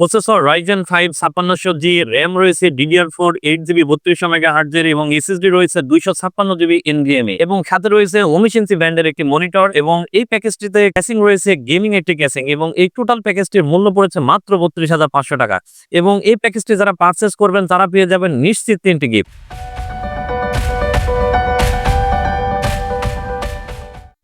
Processor Ryzen five ছাপ্পান্নশো G RAM রয়েছে DDR four eight GB বত্রিশশো মেগা হার্জের এবং এসএসডি রয়েছে দুইশো ছাপ্পান্ন জিবি এনভিএমএ এবং সাথে রয়েছে উনিশ ব্যান্ডের একটি মনিটর এবং এই প্যাকেজটিতে ক্যাসিং রয়েছে গেমিং একটি ক্যাসিং এবং এই টোটাল প্যাকেজটির মূল্য পড়েছে মাত্র বত্রিশ হাজার পাঁচশো টাকা। এবং এই প্যাকেজটি যারা পারচেস করবেন, তারা পেয়ে যাবেন নিশ্চিত তিনটি গিফট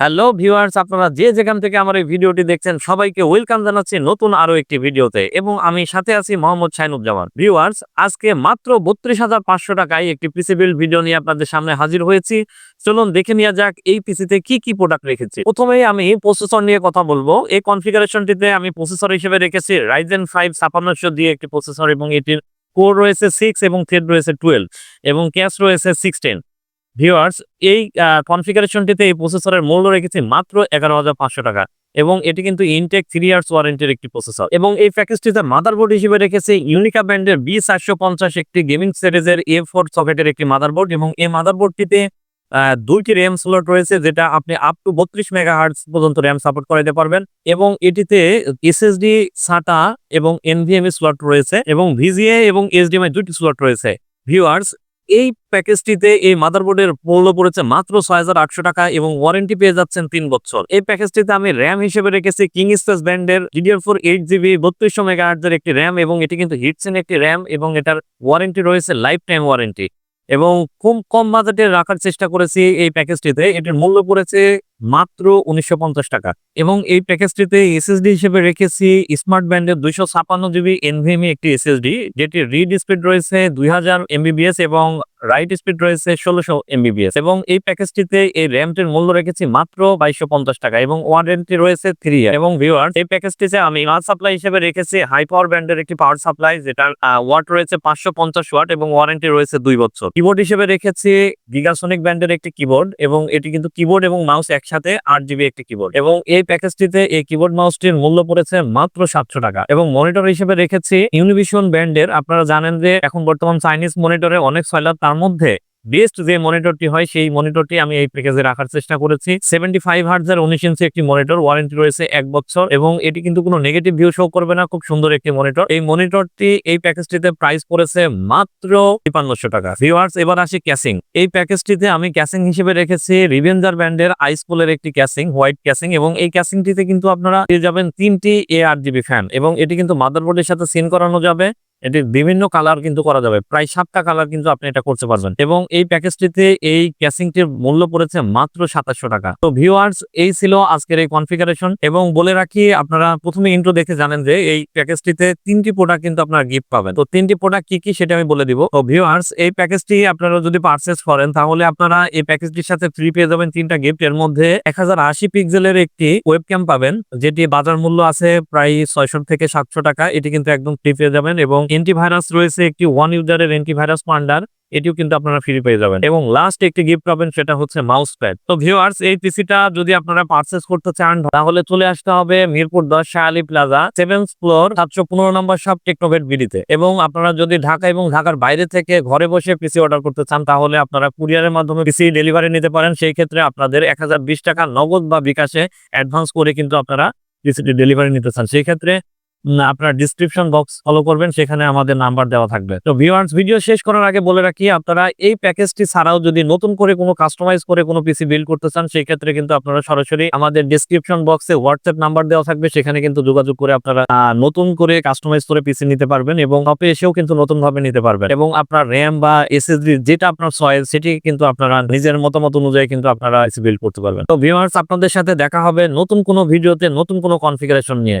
হ্যালো ভিউয়ার্স আপনারা যে যেখান থেকে আমার এই ভিডিওটি দেখছেন, সবাইকে ওয়েলকাম জানাচ্ছি নতুন আরও একটি ভিডিওতে। এবং আমি সাথে আছি মোহাম্মদ শাইনুজ্জামান। ভিউয়ার্স আজকে মাত্র বত্রিশ হাজার পাঁচশো টাকায় একটি পিসি বিল্ড ভিডিও নিয়ে আপনাদের সামনে হাজির হয়েছি। চলুন দেখে নেওয়া যাক এই পিসিতে কি কি প্রোডাক্ট রেখেছি। প্রথমেই আমি প্রসেসর নিয়ে কথা বলব। এই কনফিগারেশনটিতে আমি প্রসেসর হিসেবে রেখেছি রাইজেন ফাইভ ছাপান্নশো দিয়ে একটি প্রসেসর এবং এটির কোর রয়েছে সিক্স এবং থ্রেড রয়েছে টুয়েলভ এবং ক্যাশ রয়েছে সিক্সটিন ভিউয়ার্স এই কনফিগারেশনটিতে এই প্রসেসরের মূল্য রেখেছি মাত্র এগারো হাজার পাঁচশো টাকা এবং এটি কিন্তু ইনটেক থ্রি ইয়ার্স ওয়ারেন্টির একটি প্রসেসর এবং এই প্যাকেজটিতে মাদারবোর্ড হিসেবে রেখেছে ইউনিকা ব্র্যান্ডের বি চারশো পঞ্চাশ একটি গেমিং সিরিজের এ ফোর সকেটের একটি মাদারবোর্ড এবং এই মাদারবোর্ডটিতে দুইটি র্যাম স্লট রয়েছে যেটা আপনি আপ টু বত্রিশ মেগা হার্টস পর্যন্ত র্যাম সাপোর্ট করাতে পারবেন এবং এটিতে এসএসডি সাটা এবং এনভিএমএ স্লট রয়েছে এবং ভিজিএ এবং এইচডিএমআই দুটি স্লট রয়েছে। ভিউয়ার্স এই প্যাকেজটিতে এই মাদারবোর্ডের মূল্য পড়েছে মাত্র ছয় হাজার আটশো টাকা এবং ওয়ারেন্টি পেয়ে যাচ্ছেন তিন বছর। এই প্যাকেজটিতে আমি র্যাম হিসেবে রেখেছি কিং স্পেস ব্র্যান্ডের ডিডিআর ফোর এইট জিবি বত্রিশশো মেগা হার্টজের একটি র্যাম এবং এটি কিন্তু হিটসেন একটি র্যাম এবং এটার ওয়ারেন্টি রয়েছে লাইফ টাইম ওয়ারেন্টি এবং খুব কম বাজেটে রাখার চেষ্টা করেছি এই প্যাকেজটিতে এটির মূল্য পড়েছে মাত্র উনিশশো পঞ্চাশ টাকা। এবং এই প্যাকেজটিতে এসএসডি হিসেবে রেখেছি স্মার্ট ব্যান্ডের দুইশো ছাপান্ন জিবি এনভিএমই একটি এসএসডি যেটি রিডিসপিড স্পিড রয়েছে দুই হাজার এমবিবিএস এবং রাইট স্পিড রয়েছে ষোলোশো এমবিবিএস এবং এই প্যাকেজটিতে এই র্যামটির মূল্য রেখেছি মাত্র বাইশশো পঞ্চাশ টাকা এবং ওয়ারেন্টি রয়েছে থ্রি ইয়ার এবং ভিউয়ার এই প্যাকেজটিতে আমি পাওয়ার সাপ্লাই হিসেবে রেখেছি হাই পাওয়ার ব্যান্ডের একটি পাওয়ার সাপ্লাই যেটার ওয়াট রয়েছে পাঁচশো পঞ্চাশ ওয়াট এবং ওয়ারেন্টি রয়েছে দুই বছর। কিবোর্ড হিসেবে রেখেছি গিগাসনিক ব্যান্ডের একটি কিবোর্ড এবং এটি কিন্তু কিবোর্ড এবং মাউস একসাথে আট জিবি একটি কিবোর্ড এবং এই প্যাকেজটিতে এই কিবোর্ড মাউসটির মূল্য পড়েছে মাত্র সাতশো টাকা এবং মনিটর হিসেবে রেখেছি ইউনিভিশন ব্যান্ডের, আপনারা জানেন যে এখন বর্তমান চাইনিজ মনিটরে অনেক সয়লার তার মধ্যে বেস্ট যে মনিটরটি হয়, সেই মনিটরটি আমি এই প্যাকেজে রাখার চেষ্টা করেছি। সেভেন্টি ফাইভ হার্টজের উনিশ ইঞ্চি একটি মনিটর ওয়ারেন্টি রয়েছে এক বছর এবং এটি কিন্তু কোনো নেগেটিভ ভিউ শো করবে না, খুব সুন্দর একটি মনিটর। এই মনিটরটি, এই প্যাকেজটিতে প্রাইস পড়েছে মাত্র তিপান্নশো টাকা। ভিউয়ার্স এবার আসি ক্যাসিং এই প্যাকেজটিতে আমি ক্যাসিং হিসেবে রেখেছি রিভেঞ্জার ব্র্যান্ডের আইসপোলের একটি ক্যাসিং হোয়াইট ক্যাসিং এবং এই ক্যাসিংটিতে কিন্তু আপনারা পেয়ে যাবেন তিনটি এ জিবি ফ্যান এবং এটি কিন্তু মাদারবোর্ডের সাথে সিন করানো যাবে। এটির বিভিন্ন কালার কিন্তু করা যাবে। প্রায় সাতটা কালার কিন্তু আপনি এটা করতে পারবেন। এবং এই প্যাকেজটিতে এই ক্যাসিংটির মূল্য পড়েছে মাত্র সাতাশশো টাকা। তো ভিউয়ার্স এই ছিল আজকের এই কনফিগারেশন এবং বলে রাখি, আপনারা প্রথমে ইন্ট্রো দেখে জানেন যে এই প্যাকেজটিতে তিনটি প্রোডাক্ট কিন্তু আপনারা গিফট পাবেন। তো তিনটি প্রোডাক্ট কি কি সেটা আমি বলে দিব। তো ভিউয়ার্স এই প্যাকেজটি আপনারা যদি পারচেস করেন, তাহলে আপনারা এই প্যাকেজটির সাথে ফ্রি পেয়ে যাবেন তিনটা গিফট এর মধ্যে এক হাজার আশি পিক্সেলের একটি ওয়েব ওয়েবক্যাম পাবেন, যেটি বাজার মূল্য আছে প্রায় ছয়শো থেকে সাতশো টাকা। এটি কিন্তু একদম ফ্রি পেয়ে যাবেন এবং অ্যান্টিভাইরাস রয়েছে একটি ওয়ান ইউজারের অ্যান্টিভাইরাস পান্ডার, এটিও কিন্তু আপনারা ফ্রি পেয়ে যাবেন। এবং লাস্ট একটি গিফট পাবেন, সেটা হচ্ছে মাউস প্যাড তো ভিউয়ার্স এই পিসিটা যদি আপনারা পারচেস করতে চান, তাহলে চলে আসতে হবে মিরপুর দশ শাহালি প্লাজা সেভেন ফ্লোর সাতশো পনেরো নম্বর সব টেকনোভেট বিডিতে এবং আপনারা যদি ঢাকা এবং ঢাকার বাইরে থেকে ঘরে বসে পিসি অর্ডার করতে চান, তাহলে আপনারা কুরিয়ারের মাধ্যমে পিসি ডেলিভারি নিতে পারেন। সেই ক্ষেত্রে আপনাদের এক হাজার বিশ টাকা নগদ বা বিকাশে অ্যাডভান্স করে কিন্তু আপনারা পিসিটি ডেলিভারি নিতে চান। সেই ক্ষেত্রে আপনার ডিসক্রিপশন বক্স ফলো করবেন, সেখানে আমাদের নাম্বার দেওয়া থাকবে। তো ভিউয়ার্স ভিডিও শেষ করার আগে বলে রাখি, আপনারা এই প্যাকেজটি ছাড়াও যদি নতুন করে কোনো কাস্টমাইজ করে কোনো পিসি বিল্ড করতে চান সেই ক্ষেত্রে কিন্তু আপনারা সরাসরি আমাদের ডিসক্রিপশন বক্সে হোয়াটসঅ্যাপ নাম্বার দেওয়া থাকবে, সেখানে কিন্তু যোগাযোগ করে আপনারা নতুন করে কাস্টমাইজ করে পিসি নিতে পারবেন এবং শপে এসেও কিন্তু নতুন ভাবে নিতে পারবেন। এবং আপনার র্যাম বা এসএসডি যেটা আপনার চয়েস সেটি কিন্তু আপনারা নিজের মতামত অনুযায়ী কিন্তু আপনারা পিসি বিল্ড করতে পারবেন। তো ভিউয়ার্স আপনাদের সাথে দেখা হবে নতুন কোনো ভিডিওতে নতুন কোনো কনফিগারেশন নিয়ে।